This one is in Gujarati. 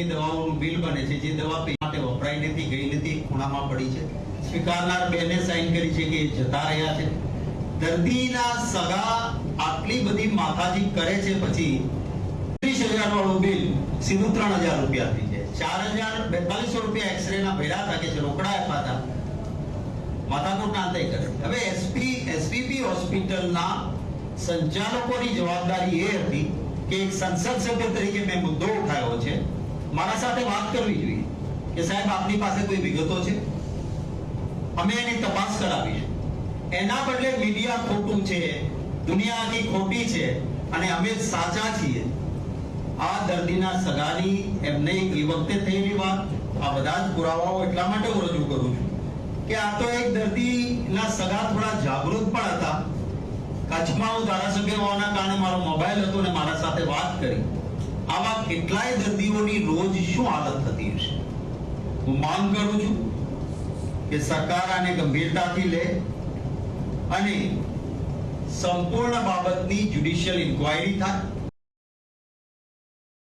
એ દવાઓનું બિલ બને છે, જે દવા માટે વપરાઈ નથી, ગઈ નથી, ખૂણામાં પડી છે. સ્વીકારનાર બેને સાઈન કરી છે કે જતા રહ્યા છે. દર્દીના સગા આટલી બધી માથાજી કરે છે પછી ત્રીસ હજાર વાળું બિલ સીધું ત્રણ હજાર રૂપિયા થઈ જાય. ચાર હજાર બેતાલીસો રૂપિયા એક્સરે ના ભેડા થાકે છે, રોકડા આપ્યા હતા. માથાકૂટ ના અંતે કરે. હવે એસપી એસપીપી હોસ્પિટલના સંચાલકોની જવાબદારી એ હતી કે એક સંસદ સભ્ય તરીકે મેં મુદ્દો ઉઠાવ્યો છે. મારા સાથે વાત કરવી જોઈએ કે સાહેબ, આપની પાસે કોઈ વિગતો છે? અમે એની તપાસ કરાવીશું એના બદલે મીડિયા ખોટું છે દુનિયા આખી ખોટી છે, અને અમે સાચા છીએ. આ દર્દીના સગાની એમને એ વખતે થયેલી વાત. આ બધા જ પુરાવાઓ એટલા માટે હું રજૂ કરું છું કે આ તો એક દર્દીના સગા થોડા જાગૃત પણ હતા. કચ્છમાં હું ધારાસભ્ય હોવાના કારણે મારો મોબાઈલ હતો અને મારા સાથે વાત કરી. આવા કેટલાય દર્દીઓની રોજ શું હાલત થતી હશે? હું માંગ કરું છું કે સરકાર આને ગંભીરતાથી લે અને સંપૂર્ણ બાબતની જ્યુડિશિયલ ઇન્ક્વાયરી થાય.